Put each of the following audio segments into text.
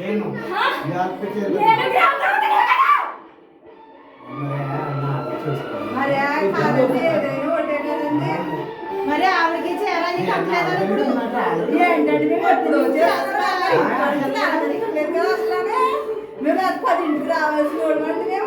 నేను మరి ఆవిడకి చేయాలని ఏంటంటే ఎప్పుడు మేము రావాల్సిన వాళ్ళు అంటే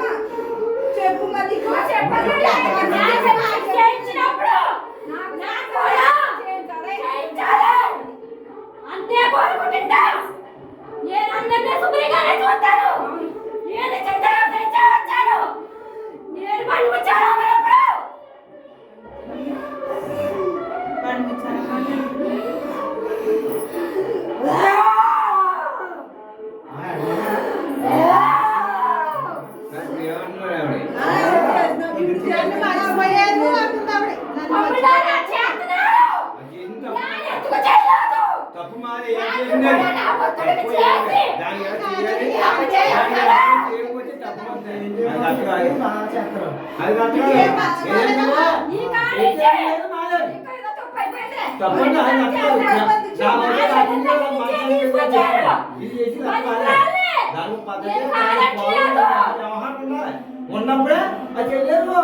వ్యవహారం ఉండాలి. ఉన్నప్పుడే అది చెల్లెలు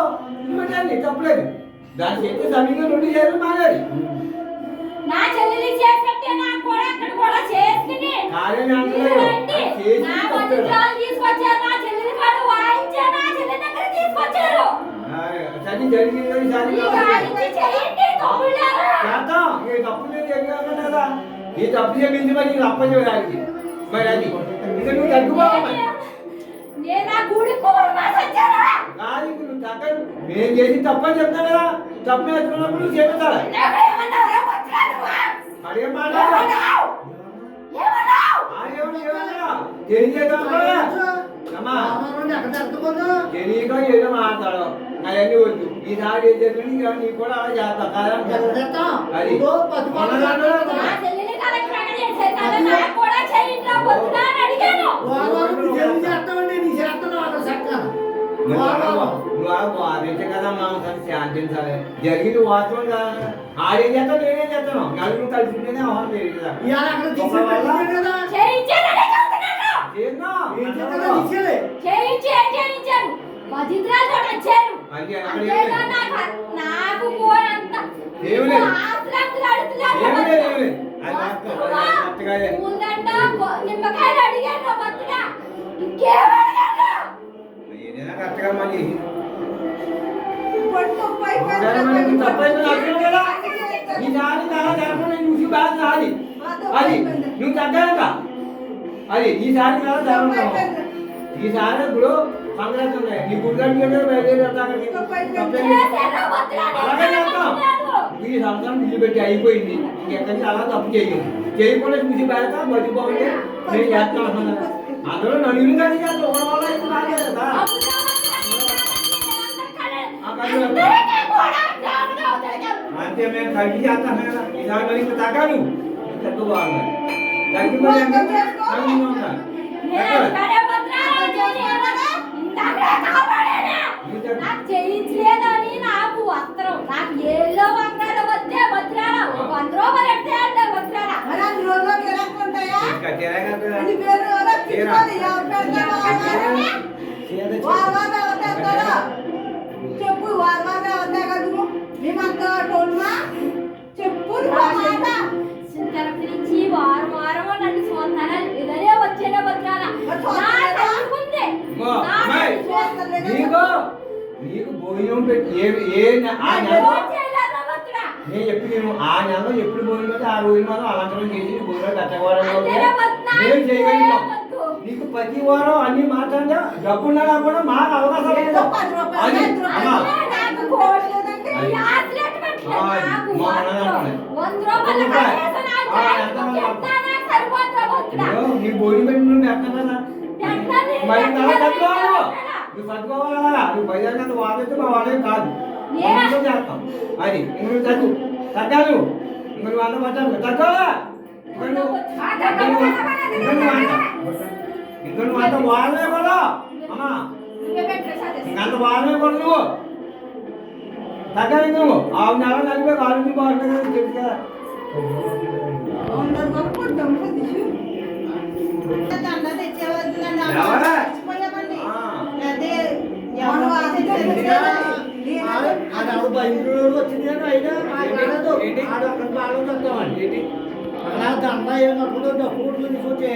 ఇవ్వటండి తప్పలేదు దాని చేతి సమయంగా నుండి చేయాలి మానేది నా చెల్లెలికి చేసినట్టే నాకు కూడా అక్కడ కూడా చేసుకుని రండి. చేసి నా తప్పలేదు. వదినాలు తీసుకొచ్చారు. నా చెల్లెలి కాడు వాయించారు. నా చెల్లి దగ్గర తీసుకొచ్చారు. సరి జరిగింది సరి చేయండి చేద్దాం. తప్పు లేదు కదా. ఈ తప్పు చేయించి మరి? నీకు అప్ప చేయడానికి మరి అది. ఇంకా నువ్వు తగ్గిపోవాలి మరి. నేను ఆ గుడి పువ్వులు మాసొచ్చారా నేను చేసి తప్పని చెప్తా కదా. తప్పు నేర్చుకున్నప్పుడు నువ్వు తెలియక ఏదో మాట్లాడు అవన్నీ వద్దు. ఈసారి ఏం నీకు కూడా అలా చేస్తా కాదా అది మొన్నదాంట్లో నా చెల్లెలి అక్కడ చేశారు కదా నాకు కూడా చేయండి నా పొద్దున అని అడిగాను నువ్వు ఆగు. నువ్వు ఆగు. అదైతే కదా మనం కలిసి శాంతించాలి జరిగింది వాస్తవం కదా. ఆడేం చేస్తావు నేనేం చేస్తాను నలుగురు కలిసింటేనే అవసరం లేదు. కదా. చేయించాననే చెబుతున్నాను ఏందో? చేయించి ఏం చేయించారు అది నువ్వు తగ్గాక అది ఈసారి కదా జరుగుతావు ఈసారి ఇప్పుడు సంక్రాంతి ఉన్నాయి నీ అలాగే చేద్దాం ఈ సంవత్సరం నిలబెట్టి అయిపోయింది. ఇంకెక్కడి అలా తప్పు చేయదు చేయకుండా చూసి పెడతా బతి బాగుంటే నేను చేస్తాను అందులో నలుగురు కానీ చేస్తాను ఒకరి వల్ల అయితే కాదు. కదా అంతే. మేము కలిసి చేస్తాను కదా. ఈసారి మరి ఇంకా తగ్గను. ఇందాకే కాపాడానా? నాకు చేయించలేదని నాకు వస్త్రం నాకు ఏళ్ళో వస్త్రాలు వస్తే ఒక వంద రూపాయలు ఎడితే అంటే వస్త్రాలా మరి అన్ని ఇంకా తిరగదు. అది పేరు ఎవరో తీసుకోవాలి. ఎవరు పెడతారో? భోజనం పెట్టి ఏ ఏ నె- ఆ నెల ఫోన్ చేయలేదా వస్త్రా? నేను చెప్పి నేను ఆ నెలలో ఎప్పుడు భోజనం పెట్టి ఆ రోజు మాత్రం అలంకరణ చేసి భోజనం వద్దా? నేను చేయగలుగుతాం వద్దు. నీకు ప్రతి వారం అన్ని మాట్లాడితే డబ్బున్నా కూడా మాకు అవకాశం లేదు నీ భోజనం పెట్టి నువ్వు పెట్టాలి, మరి తల. నువ్వు తట్టుకోవాలా నువ్వు బయట వాడైతే మా కాదు? మనం చేస్తాం? అది నువ్వు తగ్గు తగ్గాను నువ్వు అంత ఇంక నువ్వు అంత వాడలే కూడా అమ్మా నువ్వే పెట్టు, సరే. ఇంక అంత వాడలే కూడా నువ్వు. తగ్గాలి నువ్వు ఆవు నెల నలిపే కాలు బాగుంటుంది కదా చెప్పు కదా. వచ్చింది కానీ అయినా? ఆడు అక్కడ బాగా చెప్తామని ఏంటి? అలా దండ ఏం కట్టుకుంటూ డబ్బు కొట్టుకుని తీసుకొచ్చి